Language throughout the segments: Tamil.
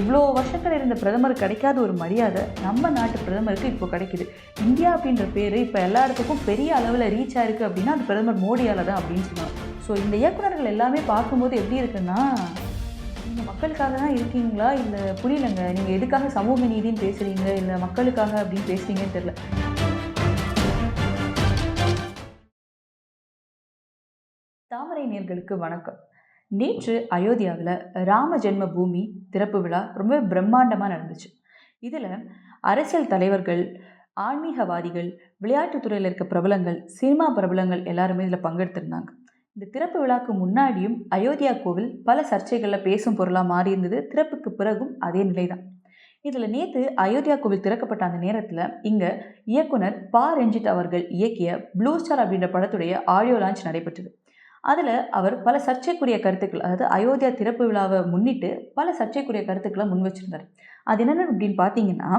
இவ்வளோ வருஷங்கள் இருந்த பிரதமர் கிடைக்காத ஒரு மரியாதை நம்ம நாட்டு பிரதமருக்கு இப்போ கிடைக்குது. இந்தியா அப்படின்ற பேர் இப்போ எல்லா இடத்துக்கும் பெரிய அளவில் ரீச் ஆயிருக்கு அப்படின்னா அது பிரதமர் மோடியால் தான் அப்படின்னு சொன்னாங்க ஸோ இந்த இயக்குனர்கள் எல்லாமே பார்க்கும்போது எப்படி இருக்குன்னா நீங்கள் மக்களுக்காக தான் இருக்கீங்களா? இல்லை புரியலங்க. நீங்கள் எதுக்காக சமூக நீதின்னு பேசுகிறீங்க இல்லை மக்களுக்காக அப்படின்னு பேசுகிறீங்கன்னு தெரில தாமரை நேர்களுக்கு வணக்கம். நேற்று அயோத்தியாவில் ராம ஜென்ம பூமி திறப்பு விழா ரொம்ப பிரம்மாண்டமாக நடந்துச்சு. இதில் அரசியல் தலைவர்கள் ஆன்மீகவாதிகள் விளையாட்டுத்துறையில் இருக்க பிரபலங்கள் சினிமா பிரபலங்கள் எல்லாருமே இதில் பங்கெடுத்திருந்தாங்க. இந்த திறப்பு விழாக்கு முன்னாடியும் அயோத்தியா கோவில் பல சர்ச்சைகளில் பேசும் பொருளாக மாறி இருந்தது திறப்புக்கு பிறகும் அதே நிலை தான் இதில் நேற்று அயோத்தியா கோவில் திறக்கப்பட்ட அந்த நேரத்தில் இங்கே இயக்குனர் பா. ரஞ்சித் அவர்கள் இயக்கிய ப்ளூ ஸ்டார் அப்படின்ற படத்துடைய ஆடியோ லான்ச் நடைபெற்றது. அதில் அவர் பல சர்ச்சைக்குரிய கருத்துக்கள் அதாவது அயோத்தியா திறப்பு விழாவை முன்னிட்டு பல சர்ச்சைக்குரிய கருத்துக்களை முன் வச்சிருந்தார். அது என்னென்ன அப்படின்னு பார்த்தீங்கன்னா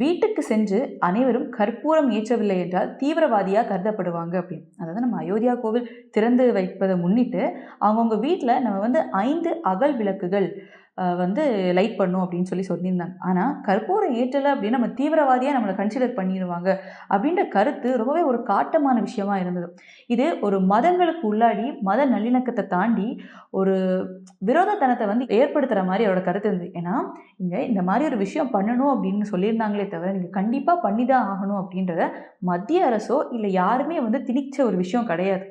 வீட்டுக்கு சென்று அனைவரும் கற்பூரம் ஏற்றவில்லை என்றால் தீவிரவாதியாக கருதப்படுவாங்க அப்படின்னு. அதாவது நம்ம அயோத்தியா கோவில் திறந்து வைப்பதை முன்னிட்டு அவங்கவுங்க வீட்டில் நம்ம வந்து ஐந்து அகல் விளக்குகள் வந்து லைட் பண்ணும் அப்படின்னு சொல்லி சொல்லியிருந்தாங்க. ஆனால் கற்பூரம் ஏற்றலை அப்படின்னு நம்ம தீவிரவாதியாக நம்மளை கன்சிடர் பண்ணிடுவாங்க அப்படின்ற கருத்து ரொம்பவே ஒரு காட்டமான விஷயமா இருந்தது. இது ஒரு மதங்களுக்கு உள்ளாடி மத நல்லிணக்கத்தை தாண்டி ஒரு விரோதத்தனத்தை வந்து ஏற்படுத்துகிற மாதிரி அவரோட கருத்து இருந்தது. ஏன்னா இங்கே இந்த மாதிரி மாதிரி ஒரு விஷயம் பண்ணணும் அப்படின்னு சொல்லியிருந்தாங்களே தவிர நீங்கள் கண்டிப்பாக பண்ணி தான் ஆகணும் அப்படின்றத மத்திய அரசோ இல்லை யாருமே வந்து திணிச்ச ஒரு விஷயம் கிடையாது.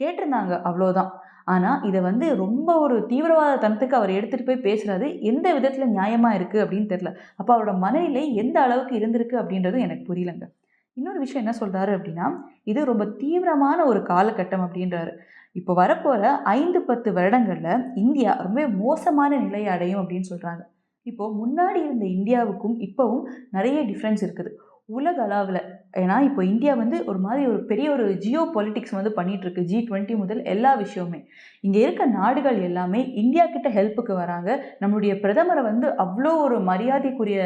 கேட்டிருந்தாங்க அவ்வளோதான் ஆனால் இதை வந்து ரொம்ப ஒரு தீவிரவாத தனத்துக்கு அவர் எடுத்துகிட்டு போய் பேசுகிறது எந்த விதத்தில் நியாயமாக இருக்குது அப்படின்னு தெரில அப்போ அவரோட மனநிலை எந்த அளவுக்கு இருந்திருக்கு அப்படின்றதும் எனக்கு புரியலங்க. இன்னொரு விஷயம் என்ன சொல்கிறாரு அப்படின்னா இது ரொம்ப தீவிரமான ஒரு காலகட்டம் அப்படின்றாரு. இப்போ வரப்போகிற ஐந்து பத்து வருடங்களில் இந்தியா ரொம்ப மோசமான நிலையை அடையும் அப்படின்னு சொல்கிறாங்க இப்போது முன்னாடி இருந்த இந்தியாவுக்கும் இப்போவும் நிறைய டிஃப்ரென்ஸ் இருக்குது. உலக அளவில் ஏன்னா இப்போ இந்தியா வந்து ஒரு மாதிரி ஒரு பெரிய ஒரு ஜியோ பொலிட்டிக்ஸ் வந்து பண்ணிகிட்ருக்கு ஜி டுவெண்ட்டி முதல் எல்லா விஷயமுமே. இங்கே இருக்க நாடுகள் எல்லாமே இந்தியா கிட்ட ஹெல்ப்புக்கு வராங்க. நம்மளுடைய பிரதமரை வந்து அவ்வளோ ஒரு மரியாதைக்குரிய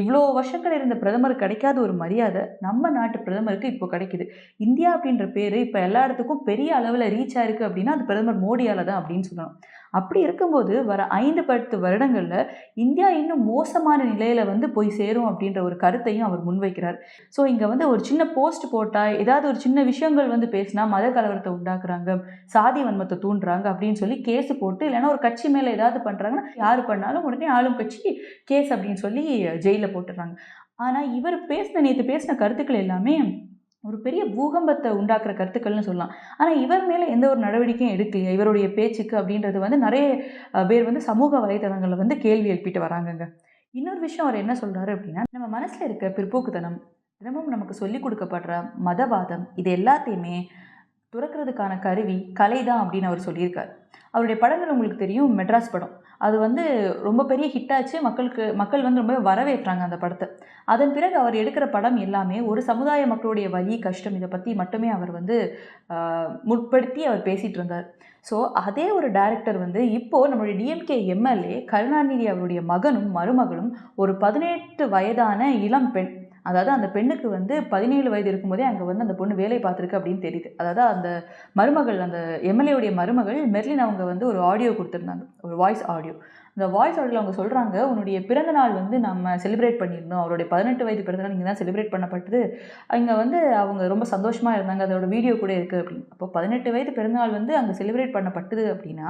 இவ்வளோ வருஷங்கள் இருந்த பிரதமர் கிடைக்காத ஒரு மரியாதை நம்ம நாட்டு பிரதமருக்கு இப்போ கிடைக்குது. இந்தியா அப்படின்ற பேர் இப்போ எல்லா இடத்துக்கும் பெரிய அளவில் ரீச் ஆயிருக்கு அப்படின்னா அது பிரதமர் மோடியால் தான் அப்படின்னு சொல்லணும். அப்படி இருக்கும்போது வர ஐந்து பத்து வருடங்களில் இந்தியா இன்னும் மோசமான நிலையில் வந்து போய் சேரும் அப்படின்ற ஒரு கருத்தையும் அவர் முன்வைக்கிறார். ஸோ இங்கே வந்து ஒரு சின்ன போஸ்ட் போட்டால் ஏதாவது ஒரு சின்ன விஷயங்கள் வந்து பேசினா மத கலவரத்தை உண்டாக்குறாங்க சாதி வன்மத்தை தூண்டுறாங்க அப்படின்னு சொல்லி கேஸ் போட்டு இல்லைன்னா ஒரு கட்சி மேலே ஏதாவது பண்ணுறாங்கன்னா யார் பண்ணாலும் உடனே ஆளும் கட்சி கேஸ் அப்படின்னு சொல்லி ஜெயிலில் போட்டுடுறாங்க ஆனால் இவர் பேசின நேற்று பேசின கருத்துக்கள் எல்லாமே ஒரு பெரிய பூகம்பத்தை உண்டாக்குற கருத்துக்கள்னு சொல்லலாம். ஆனால் இவர் மேலே எந்த ஒரு நடவடிக்கையும் எடுக்கலையா. இவருடைய பேச்சுக்கு அப்படின்றது வந்து நிறைய பேர் வந்து சமூக வலைதளங்களில் வந்து கேள்வி எழுப்பிட்டு வராங்கங்க. இன்னொரு விஷயம் அவர் என்ன சொல்கிறாரு அப்படின்னா நம்ம மனசில் இருக்க பிற்போக்குத்தனம் தினமும் நமக்கு சொல்லிக் கொடுக்கப்படுற மதவாதம் இது எல்லாத்தையுமே துறக்கிறதுக்கான கருவி கலை தான் அப்படின்னு அவர் சொல்லியிருக்கார். அவருடைய படங்கள் உங்களுக்கு தெரியும் மெட்ராஸ் படம். அது வந்து ரொம்ப பெரிய ஹிட் ஆச்சு. மக்களுக்கு மக்கள் வந்து ரொம்ப வரவேற்றாங்க அந்த படத்தை. அதன் பிறகு அவர் எடுக்கிற படம் எல்லாமே ஒரு சமுதாய மக்களுடைய வலி கஷ்டம் இதை பற்றி மட்டுமே அவர் வந்து முற்படுத்தி அவர் பேசிகிட்டு இருந்தார். ஸோ அதே ஒரு டைரக்டர் வந்து இப்போது நம்மளுடைய டிஎம்கே எம்எல்ஏ கருணாநிதி அவருடைய மகனும் மருமகளும் ஒரு பதினெட்டு வயதான இளம் பெண் அதாவது அந்த பெண்ணுக்கு வந்து பதினேழு வயது இருக்கும்போதே அங்கே வந்து அந்த பொண்ணு வேலை பார்த்துருக்கு அப்படின்னு தெரியுது. அதாவது அந்த மருமகள் அந்த எம்எல்ஏவுடைய மருமகள் மெர்லின் அவங்க வந்து ஒரு ஆடியோ கொடுத்துருந்தாங்க. ஒரு வாய்ஸ் ஆடியோ அந்த வாய்ஸ் ஆடியோவில் அவங்க சொல்கிறாங்க உன்னுடைய பிறந்த நாள் வந்து நம்ம செலிப்ரேட் பண்ணியிருந்தோம் அவருடைய பதினெட்டு வயது பிறந்த நாள் இங்கே தான் செலிப்ரேட் பண்ணப்பட்டது. அங்கே வந்து அவங்க ரொம்ப சந்தோஷமாக இருந்தாங்க. அதோட வீடியோ கூட இருக்குது அப்படின்னு. அப்போ பதினெட்டு வயது பிறந்தநாள் வந்து அங்கே செலிப்ரேட் பண்ணப்பட்டது அப்படின்னா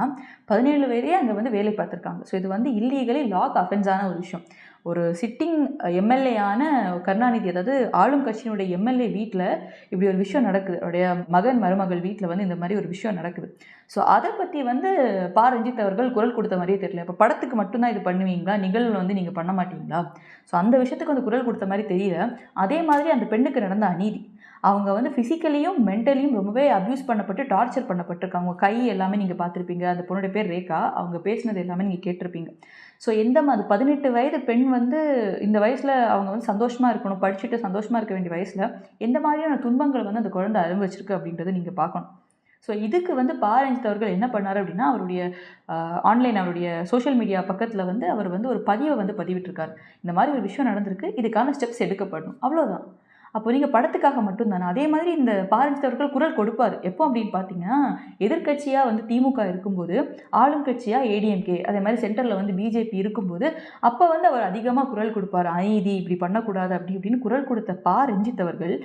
பதினேழு வயதே அங்கே வந்து வேலை பார்த்துருக்காங்க. ஸோ இது வந்து இல்லீகலி லாக் அஃபென்ஸான ஒரு விஷயம். ஒரு சிட்டிங் எம்எல்ஏயான கருணாநிதி அதாவது ஆளும் கட்சியினுடைய எம்எல்ஏ வீட்டில் இப்படி ஒரு விஷயம் நடக்குது. அவருடைய மகன் மருமகள் வீட்டில் வந்து இந்த மாதிரி ஒரு விஷயம் நடக்குது. ஸோ அதை பற்றி வந்து பா. ரஞ்சித் அவர்கள் குரல் கொடுத்த மாதிரியே தெரியல. இப்போ படத்துக்கு மட்டும்தான் இது பண்ணுவீங்களா? நிகழ்வு வந்து நீங்கள் பண்ண மாட்டீங்களா? ஸோ அந்த விஷயத்துக்கு வந்து குரல் கொடுத்த மாதிரி தெரியல. அதே மாதிரி அந்த பெண்ணுக்கு நடந்த அநீதி. அவங்க வந்து ஃபிசிக்கலியும் மென்டலியும் ரொம்பவே அப்யூஸ் பண்ணப்பட்டு டார்ச்சர் பண்ணப்பட்டிருக்காங்க. அவங்க கை எல்லாமே நீங்கள் பார்த்துருப்பீங்க. அந்த பொண்ணுடைய பேர் ரேகா. அவங்க பேசினது எல்லாமே நீங்கள் கேட்டிருப்பீங்க. ஸோ எந்த மாதிரி பதினெட்டு வயது பெண் வந்து இந்த வயசில் அவங்க வந்து சந்தோஷமாக இருக்கணும் படிச்சுட்டு சந்தோஷமாக இருக்க வேண்டிய வயசில் எந்த மாதிரியான துன்பங்கள் வந்து அந்த குழந்தை அனுபவிச்சிருக்கு அப்படின்றத நீங்கள் பார்க்கணும். ஸோ இதுக்கு வந்து பாரஞ்சித் அவர்கள் என்ன பண்ணார் அப்படின்னா அவருடைய ஆன்லைன் அவருடைய சோஷியல் மீடியா பக்கத்தில் வந்து அவர் வந்து ஒரு பதிவை வந்து பதிவிட்டிருக்கார். இந்த மாதிரி ஒரு விஷயம் நடந்திருக்கு. இதுக்கான ஸ்டெப்ஸ் எடுக்கப்படணும். அவ்வளோதான் அப்போ நீங்கள் படத்துக்காக மட்டும்தானே? அதே மாதிரி இந்த பாரஞ்சித் அவர்கள் குரல் கொடுப்பார். எப்போ அப்படின்னு பார்த்தீங்கன்னா எதிர்க்கட்சியாக வந்து திமுக இருக்கும்போது ஆளும் கட்சியாக ஏடிஎம்கே அதே மாதிரி சென்டரில் வந்து பிஜேபி இருக்கும்போது அப்போ வந்து அவர் அதிகமாக குரல் கொடுப்பார். அநீதி இப்படி பண்ணக்கூடாது அப்படி இப்படின்னு குரல் கொடுத்த பா. ரஞ்சித் அவர்கள்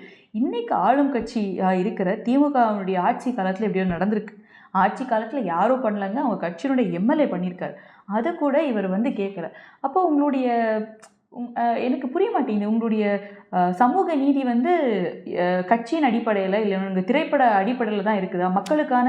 இன்னைக்கு ஆளும் கட்சியாக இருக்கிற திமுகவினுடைய ஆட்சி காலத்தில் எப்படியோ நடந்திருக்கு. ஆட்சி காலத்தில் யாரும் பண்ணலங்க அவங்க கட்சியினுடைய எம்எல்ஏ பண்ணியிருக்காரு. அதை கூட இவர் வந்து கேட்கல அப்போ உங்களுடைய எனக்கு புரிய மாட்டேங்குது. உங்களுடைய சமூக நீதி வந்து கட்சியின் அடிப்படையில் இல்லை உங்கள் திரைப்பட அடிப்படையில் தான் இருக்குதா? மக்களுக்கான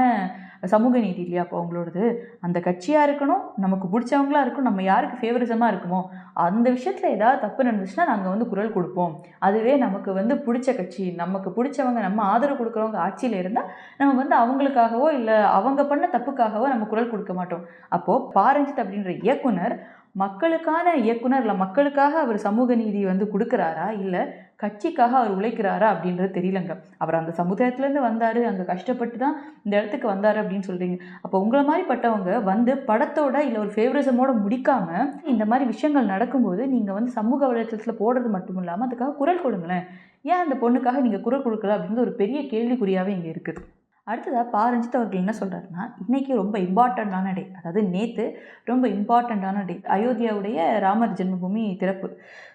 சமூக நீதி இல்லையா அப்போ அவங்களோடது அந்த கட்சியாக இருக்கணும் நமக்கு பிடிச்சவங்களா இருக்கணும் நம்ம யாருக்கு ஃபேவரிசமாக இருக்குமோ? அந்த விஷயத்தில் ஏதாவது தப்பு நடந்துச்சுன்னா நாங்கள் வந்து குரல் கொடுப்போம். அதுவே நமக்கு வந்து பிடிச்ச கட்சி நமக்கு பிடிச்சவங்க நம்ம ஆதரவு கொடுக்குறவங்க ஆட்சியில் இருந்தால் நம்ம வந்து அவங்களுக்காகவோ இல்லை அவங்க பண்ண தப்புக்காகவோ நம்ம குரல் கொடுக்க மாட்டோம். அப்போது பாரஞ்சித் அப்படின்ற இயக்குனர் மக்களுக்கான இயக்குனர் இல்லை மக்களுக்காக அவர் சமூக நீதி வந்து கொடுக்குறாரா? இல்லை கட்சிக்காக அவர் உழைக்கிறாரா அப்படின்றது தெரியலங்க. அவர் அந்த சமுதாயத்துலேருந்து வந்தார் அங்கே கஷ்டப்பட்டு தான் இந்த இடத்துக்கு வந்தார் அப்படின்னு சொல்கிறீங்க அப்போ உங்களை மாதிரி பட்டவங்க வந்து படத்தோட இல்லை ஒரு ஃபேவரிசமோட முடிக்காமல் இந்த மாதிரி விஷயங்கள் நடக்கும்போது நீங்கள் வந்து சமூக வலைத்தளத்தில் போடுறது மட்டும் இல்லாமல் அதுக்காக குரல் கொடுங்களேன். ஏன் அந்த பொண்ணுக்காக நீங்கள் குரல் கொடுக்கல அப்படின்றது ஒரு பெரிய கேள்விக்குறியாகவே இங்கே இருக்குது. அடுத்ததாக பா ரஞ்சித் அவர்கள் என்ன சொல்கிறாருன்னா இன்றைக்கி ரொம்ப இம்பார்ட்டண்ட்டான டே அதாவது நேற்று ரொம்ப இம்பார்ட்டண்ட்டான டே அயோத்தியாவுடைய ராமர் ஜென்மபூமி திறப்பு.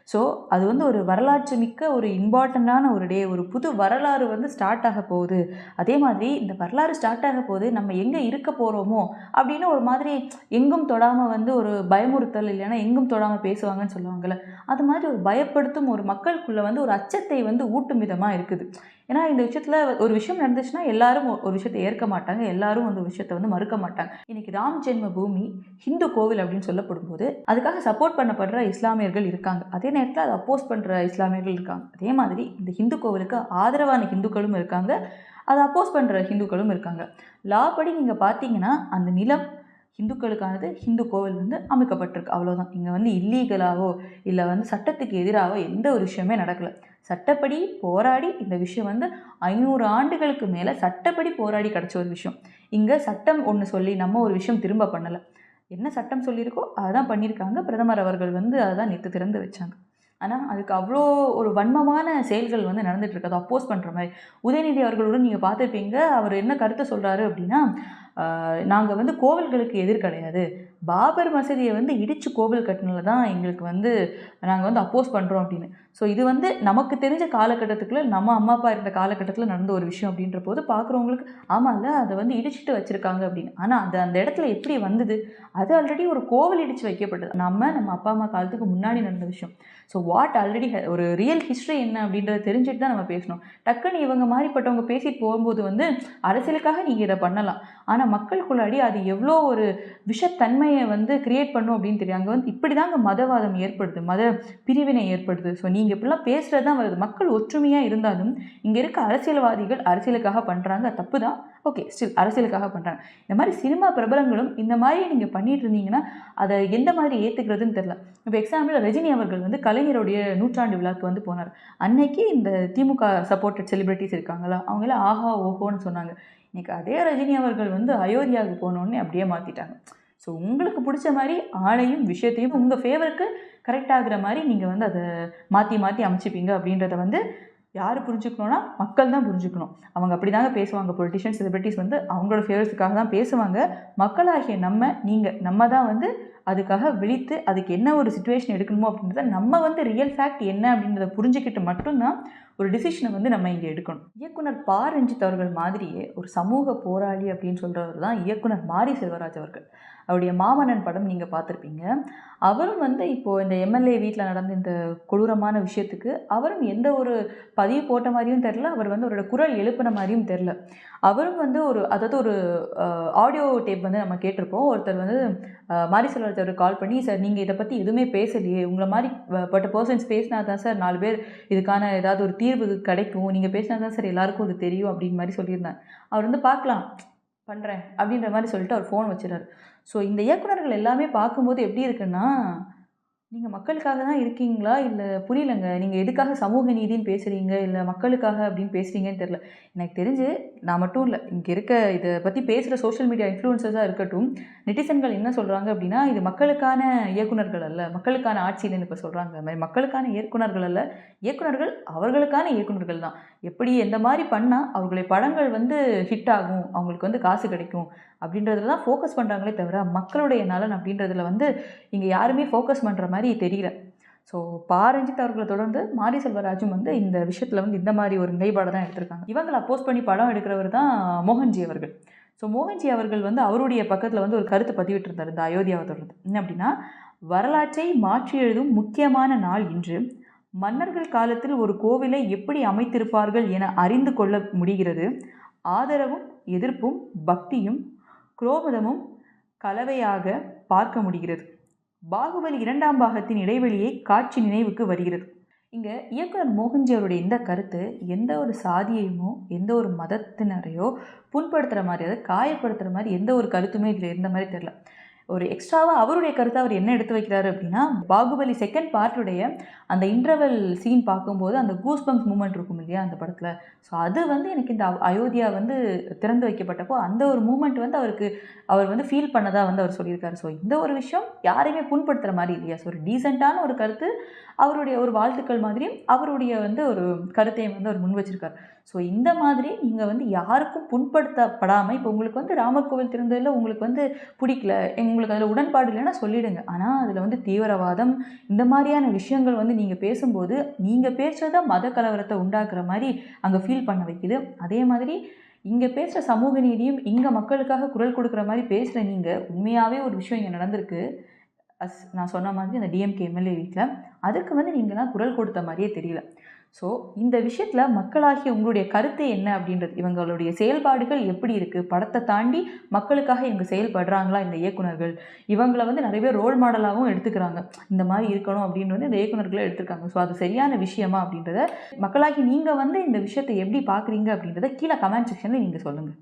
ஸோ அது வந்து ஒரு வரலாற்று மிக்க ஒரு இம்பார்ட்டண்ட்டான ஒரு டே ஒரு புது வரலாறு வந்து ஸ்டார்ட் ஆக போகுது. அதே மாதிரி இந்த வரலாறு ஸ்டார்ட் ஆக போகுது நம்ம எங்கே இருக்க போகிறோமோ அப்படின்னு ஒரு மாதிரி எங்கும் தொடாமல் வந்து ஒரு பயமுறுத்தல் இல்லைன்னா எங்கும் தொடாமல் பேசுவாங்கன்னு சொல்லுவாங்கள்ல அது மாதிரி ஒரு பயப்படுத்தும் ஒரு மக்களுக்குள்ளே வந்து ஒரு அச்சத்தை வந்து ஊட்டும் விதமாக இருக்குது. ஏன்னா இந்த விஷயத்தில் ஒரு விஷயம் நடந்துச்சுன்னா எல்லாரும் ஒரு விஷயத்தை ஏற்க மாட்டாங்க. எல்லாரும் அந்த விஷயத்தை வந்து மறுக்க மாட்டாங்க. இன்னைக்கு ராம் ஜென்ம பூமி ஹிந்து கோவில் அப்படின்னு சொல்லப்படும் போது அதுக்காக சப்போர்ட் பண்ணப்படுற இஸ்லாமியர்கள் இருக்காங்க. அதே நேரத்தில் அதை அப்போஸ் பண்ணுற இஸ்லாமியர்கள் இருக்காங்க. அதே மாதிரி இந்த ஹிந்து கோவிலுக்கு ஆதரவான ஹிந்துக்களும் இருக்காங்க. அதை அப்போஸ் பண்ணுற ஹிந்துக்களும் இருக்காங்க. லா படி நீங்கள் பார்த்தீங்கன்னா அந்த நிலம் ஹிந்துக்களுக்கானது ஹிந்து கோவில் வந்து அமைக்கப்பட்டிருக்கு. அவ்வளோதான் இங்கே வந்து இல்லீகலாகவோ இல்லை வந்து சட்டத்துக்கு எதிராகவோ எந்த ஒரு விஷயமே நடக்கலை. சட்டப்படி போராடி இந்த விஷயம் வந்து ஐநூறு ஆண்டுகளுக்கு மேலே சட்டப்படி போராடி கிடச்ச ஒரு விஷயம். இங்கே சட்டம் ஒன்று சொல்லி நம்ம ஒரு விஷயம் திரும்ப பண்ணலை. என்ன சட்டம் சொல்லியிருக்கோ அதை தான் பண்ணியிருக்காங்க. பிரதமர் அவர்கள் வந்து அதை தான் நேற்று திறந்து வச்சாங்க. ஆனால் அதுக்கு அவ்வளோ ஒரு வன்மமான செயல்கள் வந்து நடந்துகிட்ருக்கு அதை அப்போஸ் பண்ணுற மாதிரி. உதயநிதி அவர்களுடன் நீங்கள் பார்த்துருப்பீங்க. அவர் என்ன கருத்தை சொல்கிறாரு அப்படின்னா நாங்கள் வந்து கோவில்களுக்கு எதிர் கிடையாது. பாபர் மசதியை வந்து இடித்து கோவில் கட்டினில் தான் எங்களுக்கு வந்து நாங்கள் வந்து அப்போஸ் பண்ணுறோம் அப்படின்னு. ஸோ இது வந்து நமக்கு தெரிஞ்ச காலகட்டத்துக்குள்ள நம்ம அம்மா அப்பா இருந்த காலகட்டத்தில் நடந்த ஒரு விஷயம் அப்படின்ற போது பார்க்குறவங்களுக்கு ஆமாம்ல அதை வந்து இடிச்சிட்டு வச்சுருக்காங்க அப்படின்னு. ஆனால் அது அந்த இடத்துல எப்படி வந்தது? அது ஆல்ரெடி ஒரு கோவில் இடித்து வைக்கப்பட்டது. நம்ம நம்ம அப்பா அம்மா காலத்துக்கு முன்னாடி நடந்த விஷயம். ஸோ வாட் ஆல்ரெடி ஒரு ரியல் ஹிஸ்ட்ரி என்ன அப்படின்றத தெரிஞ்சுட்டு தான் நம்ம பேசணும். டக்குன்னு இவங்க மாதிரிப்பட்டவங்க பேசிட்டு போகும்போது வந்து அரசியலுக்காக நீங்கள் இதை பண்ணலாம். ஆனால் மக்களுக்குள்ளாடி அது எவ்வளோ ஒரு விஷத்தன்மையை வந்து கிரியேட் பண்ணும் அப்படின்னு தெரியும். அங்கே வந்து இப்படி தாங்க மதவாதம் ஏற்படுது மத பிரிவினை ஏற்படுது. ஸோ நீங்கள் இப்படிலாம் பேசுகிறது தான் வருது. மக்கள் ஒற்றுமையாக இருந்தாலும் இங்கே இருக்க அரசியல்வாதிகள் அரசியலுக்காக பண்ணுறாங்க தப்பு தான் ஓகே ஸ்டில் அரசியலுக்காக பண்ணுறாங்க இந்த மாதிரி சினிமா பிரபலங்களும் இந்த மாதிரி நீங்கள் பண்ணிட்டு இருந்தீங்கன்னா அதை எந்த மாதிரி ஏற்றுக்கிறதுன்னு தெரில இப்போ எக்ஸாம்பிள் ரஜினி அவர்கள் வந்து கலைஞருடைய நூற்றாண்டு விழாக்கு வந்து போனார். அன்னைக்கு இந்த திமுக சப்போர்ட்டட் செலிபிரிட்டிஸ் இருக்காங்களா? அவங்கள ஆஹா ஓஹோன்னு சொன்னாங்க. இன்னைக்கு அதே ரஜினி அவர்கள் வந்து அயோத்தியாவுக்கு போனோடனே அப்படியே மாற்றிட்டாங்க ஸோ உங்களுக்கு பிடிச்ச மாதிரி ஆளையும் விஷயத்தையும் உங்கள் ஃபேவருக்கு கரெக்ட் ஆகிற மாதிரி நீங்கள் வந்து அதை மாற்றி மாற்றி அமைச்சிப்பீங்க அப்படின்றத வந்து யார் புரிஞ்சுக்கணும்னா மக்கள் தான் புரிஞ்சுக்கணும். அவங்க அப்படி தாங்க பேசுவாங்க. பொலிட்டிஷியன் செலிபிரிட்டிஸ் வந்து அவங்களோட ஃபேவர்ஸுக்காக தான் பேசுவாங்க. மக்களாகிய நம்ம நீங்கள் நம்ம தான் வந்து அதுக்காக விழித்து அதுக்கு என்ன ஒரு சுச்சுவேஷன் எடுக்கணுமோ அப்படின்றத நம்ம வந்து ரியல் ஃபேக்ட் என்ன அப்படின்றத புரிஞ்சுக்கிட்டு மட்டும்தான் ஒரு டிசிஷனை வந்து நம்ம இங்கே எடுக்கணும். இயக்குனர் பா. ரஞ்சித் அவர்கள் மாதிரியே ஒரு சமூக போராளி அப்படின்னு சொல்கிறவர் தான் இயக்குனர் மாரி செல்வராஜ் அவர்கள். அவருடைய மாமன்னன் படம் நீங்கள் பார்த்துருப்பீங்க. அவரும் வந்து இப்போது இந்த எம்எல்ஏ வீட்டில் நடந்த இந்த கொடூரமான விஷயத்துக்கு அவரும் எந்த ஒரு பதிவு போட்ட மாதிரியும் தெரில அவர் வந்து அவரோட குரல் எழுப்பின மாதிரியும் தெரில அவரும் வந்து ஒரு அதாவது ஒரு ஆடியோ டேப் வந்து நம்ம கேட்டிருப்போம். ஒருத்தர் வந்து மாரி செல்வராஜ் அவர் கால் பண்ணி சார் நீங்கள் இதை பற்றி எதுவுமே பேசலையே. உங்களை மாதிரி பட்ட பர்சன்ஸ் பேசினா தான் சார் நாலு பேர் இதுக்கான ஏதாவது ஒரு தீர்வு கிடைக்கும். நீங்கள் பேசினா தான் சார் எல்லாருக்கும் அது தெரியும் அப்படின்னு மாதிரி சொல்லியிருந்தேன் அவர் வந்து பார்க்கலாம் பண்ணுறேன் அப்படின்ற மாதிரி சொல்லிட்டு அவர் ஃபோன் வச்சுறாரு ஸோ இந்த இயக்குனர்கள் எல்லாமே பார்க்கும்போது எப்படி இருக்குன்னா நீங்கள் மக்களுக்காக தான் இருக்கீங்களா? இல்லை புரியலங்க. நீங்கள் எதுக்காக சமூக நீதின்னு பேசுகிறீங்க இல்லை மக்களுக்காக அப்படின்னு பேசுகிறீங்கன்னு தெரில எனக்கு தெரிஞ்சு நான் மட்டும் இல்லை இங்கே இருக்க இதை பற்றி பேசுகிற சோஷியல் மீடியா இன்ஃப்ளூயன்சஸாக இருக்கட்டும் நெட்டிசன்கள் என்ன சொல்கிறாங்க அப்படின்னா இது மக்களுக்கான இயக்குனர்கள் அல்ல மக்களுக்கான ஆட்சியில்னு இப்போ சொல்கிறாங்க அது மாதிரி மக்களுக்கான இயக்குனர்கள் அல்ல இயக்குனர்கள் அவர்களுக்கான இயக்குனர்கள் தான். எப்படி எந்த மாதிரி பண்ணால் அவர்களுடைய படங்கள் வந்து ஹிட் ஆகும் அவங்களுக்கு வந்து காசு கிடைக்கும் அப்படின்றதுல தான் ஃபோக்கஸ் பண்ணுறாங்களே தவிர மக்களுடைய நலன் அப்படின்றதுல வந்து இங்கே யாருமே ஃபோக்கஸ் பண்ணுற மாதிரி தெரியல. ஸோ பாரஞ்சித் அவர்களை தொடர்ந்து மாரி செல்வராஜும் வந்து இந்த விஷயத்தில் வந்து இந்த மாதிரி ஒரு நிலைப்பாடை தான் எடுத்திருக்காங்க. இவங்களை அப்போஸ் பண்ணி படம் எடுக்கிறவர் தான் மோகன்ஜி அவர்கள். ஸோ மோகன்ஜி அவர்கள் வந்து அவருடைய பக்கத்தில் வந்து ஒரு கருத்து பதிவிட்டிருந்தார் இந்த அயோத்தியாவை தொடர்ந்து. என்ன அப்படின்னா வரலாற்றை மாற்றி எழுதும் முக்கியமான நாள் இன்று. மன்னர்கள் காலத்தில் ஒரு கோவிலை எப்படி அமைத்திருப்பார்கள் என அறிந்து கொள்ள முடிகிறது. ஆதரவும் எதிர்ப்பும் பக்தியும் குரோமதமும் கலவையாக பார்க்க முடிகிறது. பாகுபலி இரண்டாம் பாகத்தின் இடைவெளியை காட்சி நினைவுக்கு வருகிறது. இங்கே இயக்குனர் மோகன்ஜி அவருடைய இந்த கருத்து எந்த ஒரு சாதியையுமோ எந்த ஒரு மதத்தினரையோ புண்படுத்துகிற மாதிரி அதை காயப்படுத்துகிற மாதிரி எந்த ஒரு கருத்துமே இதில் இருந்த மாதிரி தெரில ஒரு எக்ஸ்ட்ராவாக அவருடைய கருத்தை அவர் என்ன எடுத்து வைக்கிறாரு அப்படின்னா பாகுபலி செகண்ட் பார்ட்டுடைய அந்த இன்டர்வல் சீன் பார்க்கும்போது அந்த கூஸ் பம்ப்ஸ் மூமெண்ட் இருக்கும் இல்லையா அந்த படத்தில். ஸோ அது வந்து எனக்கு இந்த அயோத்தியா வந்து திறந்து வைக்கப்பட்டப்போ அந்த ஒரு மூமெண்ட் வந்து அவருக்கு அவர் வந்து ஃபீல் பண்ணதாக வந்து அவர் சொல்லியிருக்காரு. ஸோ இந்த ஒரு விஷயம் யாரையுமே புண்படுத்துகிற மாதிரி இல்லையா. ஸோ ஒரு டீசெண்டான ஒரு கருத்து அவருடைய ஒரு வாழ்த்துக்கள் மாதிரி அவருடைய வந்து ஒரு கருத்தையும் வந்து அவர் முன் வச்சிருக்கார். ஸோ இந்த மாதிரி நீங்கள் வந்து யாருக்கும் புண்படுத்தப்படாமல் இப்போ உங்களுக்கு வந்து ராமர் கோவில் திறந்ததில் உங்களுக்கு வந்து பிடிக்கல உங்களுக்கு அதில் உடன்பாடு இல்லைன்னா சொல்லிடுங்க. ஆனால் அதில் வந்து தீவிரவாதம் இந்த மாதிரியான விஷயங்கள் வந்து நீங்கள் பேசும்போது நீங்கள் பேசுகிறத மத கலவரத்தை உண்டாக்குற மாதிரி அங்கே ஃபீல் பண்ண வைக்குது. அதே மாதிரி இங்கே பேசுகிற சமூக நீதியும் இங்கே மக்களுக்காக குரல் கொடுக்குற மாதிரி பேசுகிற நீங்கள் உண்மையாகவே ஒரு விஷயம் இங்கே நடந்திருக்கு. அஸ் நான் சொன்ன மாதிரி அந்த டிஎம்கே எம்எல்ஏ வீட்டில் அதுக்கு வந்து நீங்களாம் குரல் கொடுத்த மாதிரியே தெரியல. ஸோ இந்த விஷயத்தில் மக்களாகிய உங்களுடைய கருத்து என்ன அப்படின்றது இவங்களுடைய செயல்பாடுகள் எப்படி இருக்குது படத்தை தாண்டி மக்களுக்காக இவங்க செயல்படுறாங்களா இந்த இயக்குனர்கள் இவங்களை வந்து நிறைய பேர் ரோல் மாடலாகவும் எடுத்துக்கிறாங்க. இந்த மாதிரி இருக்கணும் அப்படின்றது இந்த இயக்குனர்களை எடுத்துருக்காங்க. ஸோ அது சரியான விஷயமா அப்படின்றத மக்களாகி நீங்கள் வந்து இந்த விஷயத்தை எப்படி பார்க்குறீங்க அப்படின்றத கீழே கமெண்ட் செக்ஷனில் நீங்கள் சொல்லுங்கள்